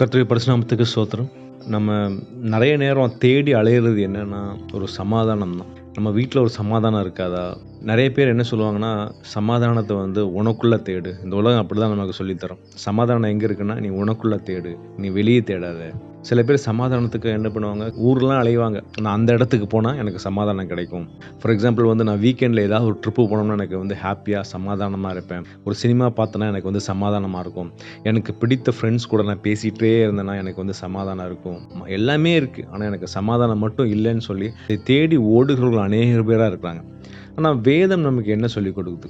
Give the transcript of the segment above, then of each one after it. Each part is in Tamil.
கர்த்தருடைய பரிசுநாமத்துக்கு சோத்திரம் நம்ம நிறைய நேரம் தேடி அலையிறது என்னன்னா ஒரு சமாதானம் தான் நம்ம வீட்டில் ஒரு சமாதானம் இருக்காதா? நிறைய பேர் என்ன சொல்லுவாங்கன்னா சமாதானத்தை வந்து உனக்குள்ளே தேடு. இந்த உலகம் அப்படி தான் நமக்கு சொல்லித்தரோம். சமாதானம் எங்கே இருக்குன்னா நீ உனக்குள்ளே தேடு. நீ வெளியே தேடாத. சில பேர் சமாதானத்துக்கு என்ன பண்ணுவாங்க? ஊர்லாம் அலைவாங்க. நான் அந்த இடத்துக்கு போனால் எனக்கு சமாதானம் கிடைக்கும். ஃபார் எக்ஸாம்பிள் வந்து நான் வீக்கெண்டில் ஏதாவது ஒரு ட்ரிப்பு போனோம்னா எனக்கு வந்து ஹாப்பியாக சமாதானமாக இருப்பேன். ஒரு சினிமா பார்த்தேன்னா எனக்கு வந்து சமாதானமாக இருக்கும். எனக்கு பிடித்த ஃப்ரெண்ட்ஸ் கூட நான் பேசிகிட்டே இருந்தேன்னா எனக்கு வந்து சமாதானம் இருக்கும். எல்லாமே இருக்குது ஆனால் எனக்கு சமாதானம் மட்டும் இல்லைன்னு சொல்லி இதை தேடி ஓடுகிறவர்கள் அநேக பேராக இருக்கிறாங்க ஆனால் வேதம் நமக்கு என்ன சொல்லி கொடுக்குது?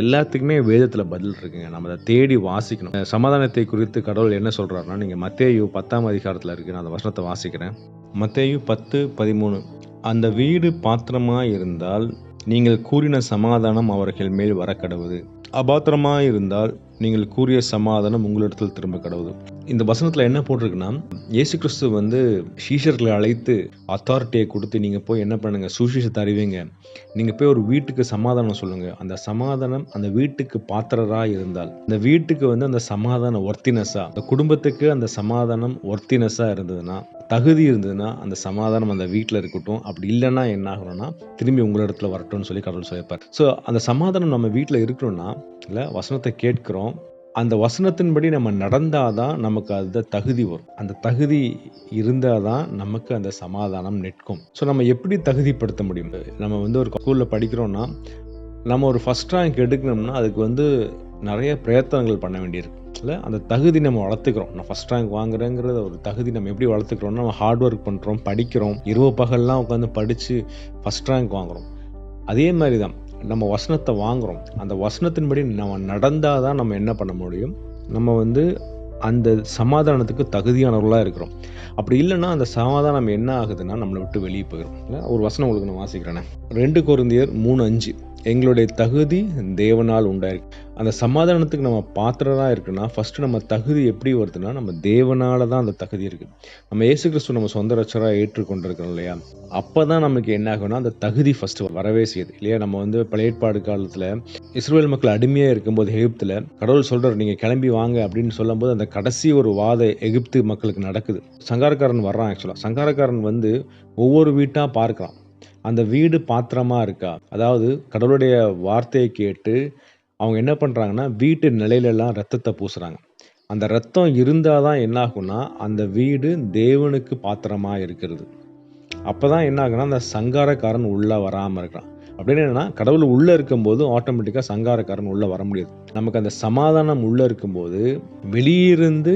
எல்லாத்துக்குமே வேதத்தில் பதில் இருக்குங்க. நம்ம அதை தேடி வாசிக்கணும். சமாதானத்தை குறித்து கடவுள் என்ன சொல்கிறாருன்னா நீங்கள் மத்தேயு பத்தாம் அதிகாரத்தில் இருக்கு. நான் அந்த வசனத்தை வாசிக்கிறேன். மத்தேயு பத்து பதிமூணு. அந்த வீடு பாத்திரமாக இருந்தால் நீங்கள் கூறின சமாதானம் அவர்கள் மேல் வரக்கடவுது. அபாத்திரமாக இருந்தால் நீங்கள் கூறிய சமாதானம் உங்களிடத்தில் திரும்ப கடவுது. இந்த வசனத்தில் என்ன போட்டிருக்குன்னா இயேசு கிறிஸ்து வந்து சீஷர்களை அழைத்து அத்தாரிட்டியை கொடுத்து நீங்கள் போய் என்ன பண்ணுங்கள் சுசீஷத்தை அறிவிங்க. நீங்கள் போய் ஒரு வீட்டுக்கு சமாதானம் சொல்லுங்கள் அந்த சமாதானம் அந்த வீட்டுக்கு பாத்திரராக இருந்தால் அந்த வீட்டுக்கு வந்து அந்த சமாதானம் ஒர்த்தினஸாக அந்த குடும்பத்துக்கு அந்த சமாதானம் ஒர்த்தினஸாக இருந்ததுன்னா தகுதி இருந்ததுன்னா அந்த சமாதானம் அந்த வீட்டில் இருக்கட்டும். அப்படி இல்லைன்னா என்ன ஆகணும்னா திரும்பி உங்களிடத்துல வரட்டும்னு சொல்லி கடவுள் சொல்லியிருப்பார். ஸோ அந்த சமாதானம் நம்ம வீட்டில் இருக்கணும்னா இல்லை வசனத்தை கேட்கிறோம். அந்த வசனத்தின்படி நம்ம நடந்தால் தான் நமக்கு அந்த தகுதி வரும். அந்த தகுதி இருந்தால் தான் நமக்கு அந்த சமாதானம் நிற்கும். ஸோ நம்ம எப்படி தகுதிப்படுத்த முடியும்? நம்ம வந்து ஒரு ஸ்கூலில் படிக்கிறோன்னா நம்ம ஒரு ஃபஸ்ட் ரேங்க் எடுக்கணும்னா அதுக்கு வந்து நிறைய பிரயத்தனங்கள் பண்ண வேண்டியிருக்கு இல்லை அந்த தகுதி நம்ம வளர்த்துக்கிறோம். நான் ஃபஸ்ட் ரேங்க் வாங்குறேங்கிறத ஒரு தகுதி நம்ம எப்படி வளர்த்துக்கிறோம்னா நம்ம ஹார்ட் ஒர்க் பண்ணுறோம் படிக்கிறோம் இரவு பகல்லாம் உட்காந்து படித்து ஃபஸ்ட் ரேங்க் வாங்குறோம். அதே மாதிரி தான் நம்ம வசனத்தை வாங்குறோம். அந்த வசனத்தின்படி நம்ம நடந்தால் தான் நம்ம என்ன பண்ண முடியும்? நம்ம வந்து அந்த சமாதானத்துக்கு தகுதியானவர்களாக இருக்கிறோம். அப்படி இல்லைன்னா அந்த சமாதானம் என்ன ஆகுதுன்னா நம்மளை விட்டு வெளியே போயிடும் இல்லை ஒரு வசனம் உங்களுக்கு நான் வாசிக்கிறேனே. ரெண்டு குருந்தியர் மூணு அஞ்சு. எங்களுடைய தகுதி தேவனால் உண்டாயிருக்கு அந்த சமாதானத்துக்கு நம்ம பாத்திரராக இருக்குன்னா ஃபஸ்ட்டு நம்ம தகுதி எப்படி வருதுன்னா நம்ம தேவனால தான் அந்த தகுதி இருக்குது நம்ம ஏசு கிறிஸ்து நம்ம சொந்த ரச்சராக ஏற்றுக்கொண்டிருக்கிறோம் இல்லையா? அப்போ தான் நமக்கு என்ன ஆகும்னா அந்த தகுதி ஃபஸ்ட்டு வரவே செய்யுது. இல்லையா? நம்ம வந்து பழையற்பாடு காலத்தில் இஸ்ரேல் மக்கள் அடிமையாக இருக்கும்போது எகிப்தில் கடவுள் சொல்கிறார் நீங்கள் கிளம்பி வாங்க அப்படின்னு சொல்லும்போது அந்த கடைசி ஒரு வாத எகிப்து மக்களுக்கு நடக்குது. சங்காரக்காரன் வர்றான் ஆக்சுவலாக சங்காரக்காரன் வந்து ஒவ்வொரு வீட்டாக பார்க்குறான் அந்த வீடு பாத்திரமா இருக்கா? அதாவது கடவுளுடைய வார்த்தையை கேட்டு அவங்க என்ன பண்ணுறாங்கன்னா வீட்டு நிலையிலெல்லாம் ரத்தத்தை பூசுகிறாங்க அந்த ரத்தம் இருந்தால் தான் என்ன ஆகும்னா அந்த வீடு தேவனுக்கு பாத்திரமா இருக்கிறது. அப்போ தான் என்ன ஆகுனா அந்த சங்காரக்காரன் உள்ளே வராமல் இருக்கிறான். அப்படின்னு என்னன்னா கடவுள் உள்ளே இருக்கும்போது ஆட்டோமேட்டிக்காக சங்காரக்காரன் உள்ளே வர முடியாது. நமக்கு அந்த சமாதானம் உள்ளே இருக்கும்போது வெளியிருந்து